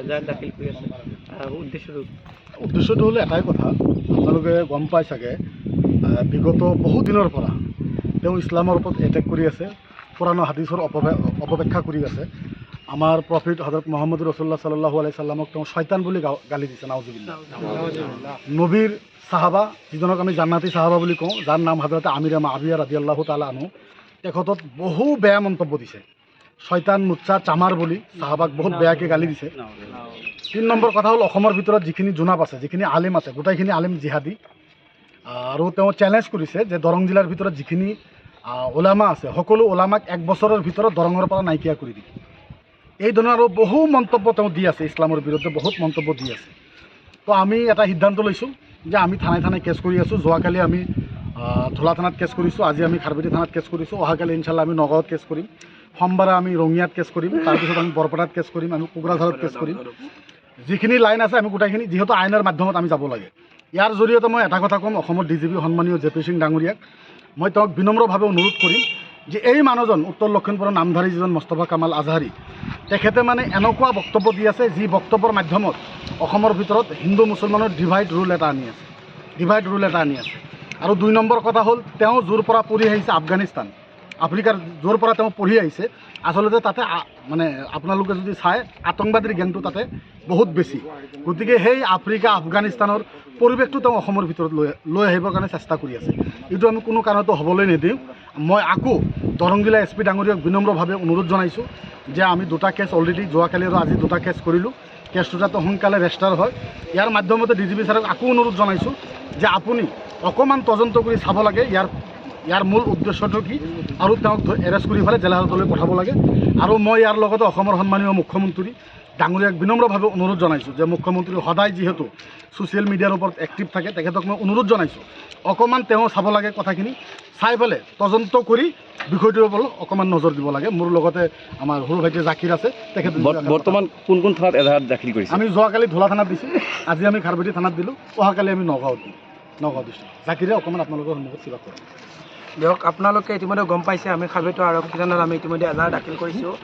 এজাহার দাখিল কৰি আছে। উদ্দেশ্যটো উদ্দেশ্যটো হ'ল এটাই কথা। আপোনালোকে গম পাই চাগে বিগত বহু দিনৰ পৰা তেওঁ ইছলামৰ ওপৰত এটেক কৰি আছে পুৰাণ হাদিছৰ অপব্যা অপব্যাখ্যা কৰি আছে। আমাৰ প্ৰফিট হজৰত মহম্মদ ৰচুল্লাহ চাল্লাহ আলাই চাল্লামক তেওঁ শয়তান বুলি গালি দিছে নাওজুবিল্লা নবীৰ চাহাবা যিজনক আমি জান্নাতি চাহাবা বুলি কওঁ যাৰ নাম হাজৰতে আমিৰা মাবিয়া ৰাজি আল্লাহ তালা আনো তেখেতত বহু বেয়া মন্তব্য দিছে। ছয়তান মুচ্চা চামাৰ বুলি চাহাবাক বহুত বেয়াকৈ গালি দিছে। তিনি নম্বৰ কথা হ'ল অসমৰ ভিতৰত যিখিনি জোনাপ আছে যিখিনি আলিম আছে গোটেইখিনি আলিম জিহাদী। আৰু তেওঁ চেলেঞ্জ কৰিছে যে দৰং জিলাৰ ভিতৰত যিখিনি ওলামা আছে সকলো ওলামাক এক বছৰৰ ভিতৰত দৰঙৰ পৰা নাইকিয়া কৰি দিব এই ধৰণৰ আৰু বহু মন্তব্য তেওঁ দি আছে ইছলামৰ বিৰুদ্ধে বহুত মন্তব্য দি আছে। তো আমি এটা সিদ্ধান্ত লৈছোঁ যে আমি থানাই থানাই কেছ কৰি আছোঁ। যোৱাকালি আমি ধলা থানাত কেছ কৰিছোঁ আজি আমি খাৰবেটি থানাত কেছ কৰিছোঁ। অহাকালি ইনশাল্লাহ আমি নগাঁৱত কেছ কৰিম। সোমবাৰে আমি ৰঙিয়াত কেছ কৰিম তাৰপিছত আমি বৰপেটাত কেছ কৰিম, আমি কোকৰাঝাৰত কেছ কৰিম। যিখিনি লাইন আছে, আমি গোটেইখিনি, যিহেতু আইনৰ মাধ্যমত আমি যাব লাগে। ইয়াৰ জৰিয়তে মই এটা কথা ক'ম অসমৰ ডি জি পি সন্মানীয় জে পি সিং ডাঙৰীয়াক মই তেওঁক বিনম্ৰভাৱে অনুৰোধ কৰিম যে এই মানুহজন, উত্তৰ লক্ষীমপুৰৰ নামধাৰী যিজন মোস্তফা কামাল আজহাৰী, তেখেতে মানে এনেকুৱা বক্তব্য দি আছে, যি বক্তব্যৰ মাধ্যমত অসমৰ ভিতৰত হিন্দু মুছলমানৰ ডিভাইড ৰুল এটা আনি আছে। ডিভাইড ৰুল এটা আনি আছে। আৰু দুই নম্বৰ কথা হ'ল, তেওঁ য'ৰ পৰা পঢ়ি আহিছে আফগানিস্তান। আফ্ৰিকাৰ য'ৰ পৰা তেওঁ পঢ়ি আহিছে, আচলতে তাতে মানে আপোনালোকে যদি চায়, আতংকবাদীৰ গেংটো তাতে বহুত বেছি। গতিকে সেই আফ্ৰিকা, আফগানিস্তানৰ পৰিৱেশটো তেওঁ অসমৰ ভিতৰত লৈ লৈ আহিবৰ কাৰণে চেষ্টা কৰি আছে। এইটো আমি কোনো কাৰণতো হ'বলৈ নিদিওঁ। মই আকৌ দৰং জিলা এছ পি ডাঙৰীয়াক বিনম্ৰভাৱে অনুৰোধ জনাইছোঁ যে আমি দুটা কেছ অলৰেডি যোৱাকালি আৰু আজি দুটা কেছ কৰিলোঁ। কেছটো যাতে সোনকালে ৰেজিষ্টাৰ হয়। ইয়াৰ মাধ্যমতে ডি জি পি ছাৰক আকৌ অনুৰোধ জনাইছোঁ যে আপুনি অকণমান তদন্ত কৰি চাব লাগে। ইয়াৰ ইয়াৰ মূল উদ্দেশ্যটো কি? আৰু তেওঁক এৰেষ্ট কৰি পেলাই জেলা হাজতলৈ পঠাব লাগে। আৰু মই ইয়াৰ লগতে অসমৰ সন্মানীয় মুখ্যমন্ত্ৰী ডাঙৰীয়াক বিনম্ৰভাৱে অনুৰোধ জনাইছোঁ যে মুখ্যমন্ত্ৰী সদায় যিহেতু ছ'চিয়েল মিডিয়াৰ ওপৰত এক্টিভ থাকে তেখেতক মই অনুৰোধ জনাইছোঁ। অকণমান তেওঁ চাব লাগে কথাখিনি চাই পেলাই তদন্ত কৰি বিষয়টোৰ ওপৰত অকণমান নজৰ দিব লাগে। মোৰ লগতে আমাৰ সৰু ভাইটি জাকিৰ আছে তেখেত বৰ্ত- বৰ্তমান কোন কোন থানাত এজাহাৰ দাখিল কৰিছে? আমি যোৱাকালি ধোলা থানাত দিছোঁ আজি আমি খাৰবেটি থানাত দিলোঁ অহাকালি আমি নগাঁৱত দিম নগাঁও দিছোঁ জাকিৰে অকণমান আপোনালোকৰ সন্মুখত সেৱা কৰোঁ দিয়ক, আপোনালোকে ইতিমধ্যে গম পাইছে, আমি খাৰবেটৰ আৰক্ষী থানাত আমি ইতিমধ্যে এজাহাৰ দাখিল কৰিছোঁ।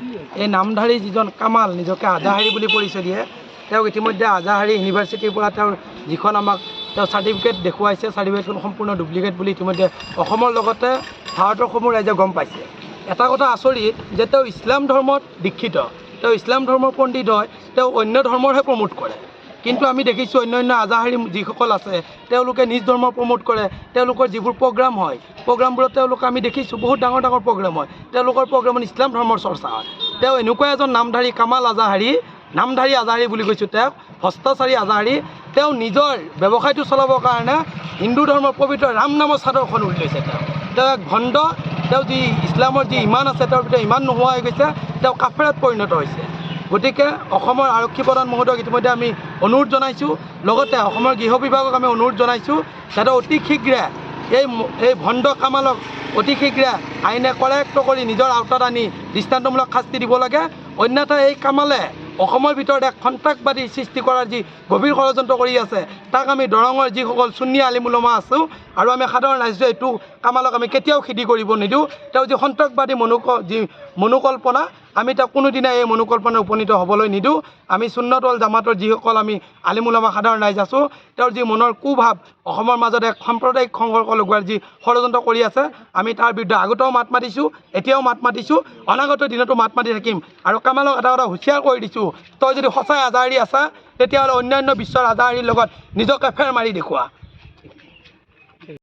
এই নামধাৰী যিজন কামাল, নিজকে আজাহাৰী বুলি পৰিচয় দিয়ে, তেওঁক ইতিমধ্যে আজাহাৰী ইউনিভাৰ্চিটিৰ পৰা তেওঁৰ যিখন আমাক তেওঁ চাৰ্টিফিকেট দেখুৱাইছে, চাৰ্টিফিকেটখন সম্পূৰ্ণ ডুপ্লিকেট বুলি ইতিমধ্যে অসমৰ লগতে ভাৰতৰ ৰাইজে গম পাইছে। এটা কথা আচৰিত যে তেওঁ ইছলাম ধৰ্মত দীক্ষিত। তেওঁ ইছলাম ধৰ্মৰ পণ্ডিত হয়, তেওঁ অন্য ধৰ্মৰহে প্ৰমোট কৰে। কিন্তু আমি দেখিছোঁ অন্য অন্য আজাহাৰী যিসকল আছে, তেওঁলোকে নিজ ধৰ্ম প্ৰমোট কৰে, তেওঁলোকৰ যিবোৰ প্ৰগ্ৰাম হয়, প্ৰগ্ৰামবোৰত তেওঁলোক আমি দেখিছোঁ বহুত ডাঙৰ ডাঙৰ প্ৰগ্ৰাম হয়, তেওঁলোকৰ প্ৰগ্ৰামত ইছলাম ধৰ্মৰ চৰ্চা হয়। তেওঁ এনেকুৱা এজন নামধাৰী, কামাল আজাহাৰী, নামধাৰী আজাহাৰী বুলি কৈছোঁ তেওঁক ভ্ৰষ্টাচাৰী আজাহাৰী, তেওঁ নিজৰ ব্যৱসায়টো চলাবৰ কাৰণে হিন্দু ধৰ্মৰ পবিত্ৰ ৰাম নামৰ চাদৰখন উলিয়াইছে তেওঁ। তেওঁ এক ভণ্ড, তেওঁ যি ইছলামৰ যি ইমান আছে, তেওঁৰ ভিতৰত ইমান নোহোৱা হৈ গৈছে, তেওঁ কাফেৰাত পৰিণত হৈছে। গতিকে অসমৰ আৰক্ষী প্ৰধান মহোদয়ক ইতিমধ্যে আমি অনুৰোধ জনাইছোঁ। লগতে অসমৰ গৃহ বিভাগক আমি অনুৰোধ জনাইছোঁ যাতে অতি শীঘ্ৰে এই এই ভণ্ড কামালক অতি শীঘ্ৰে আইনে কৰেক্ট কৰি নিজৰ আওতাত আনি দৃষ্টান্তমূলক শাস্তি দিব লাগে। অন্যথা এই কামালে অসমৰ ভিতৰত এক সন্ত্ৰাসবাদী সৃষ্টি কৰাৰ যি গভীৰ ষড়যন্ত্ৰ কৰি আছে, তাক আমি দৰঙৰ যিসকল চুন্নী আলিমুলমা আছোঁ আৰু আমি সাধাৰণ ৰাইজে এইটো কামালক আমি কেতিয়াও খেদি কৰিব নিদিওঁ। তেওঁ যি সন্ত্ৰাসবাদী মনোক, যি মনোকল্পনা আমি তেওঁক কোনোদিনাই এই মনোকল্পনাত উপনীত হ'বলৈ নিদিওঁ। আমি সুন্নতল জামাতৰ যিসকল আমি আলিমুলামা সাধাৰণ ৰাইজ আছোঁ, তেওঁৰ যি মনৰ কুভাৱ, অসমৰ মাজত এক সাম্প্ৰদায়িক সংঘৰ্ষ লগোৱাৰ যি ষড়যন্ত্ৰ কৰি আছে, আমি তাৰ বিৰুদ্ধে আগতেও মাত মাতিছোঁ, এতিয়াও মাত মাতিছোঁ, অনাগত দিনতো মাত মাতি থাকিম। আৰু কামালক এটা কথা হুঁচিয়াৰ কৰি দিছোঁ, তই যদি সঁচাই আজাহাৰী আছা, তেতিয়াহ'লে অন্যান্য বিশ্বৰ আজাহাৰীৰ লগত নিজকে ফেৰ মাৰি দেখুওৱা।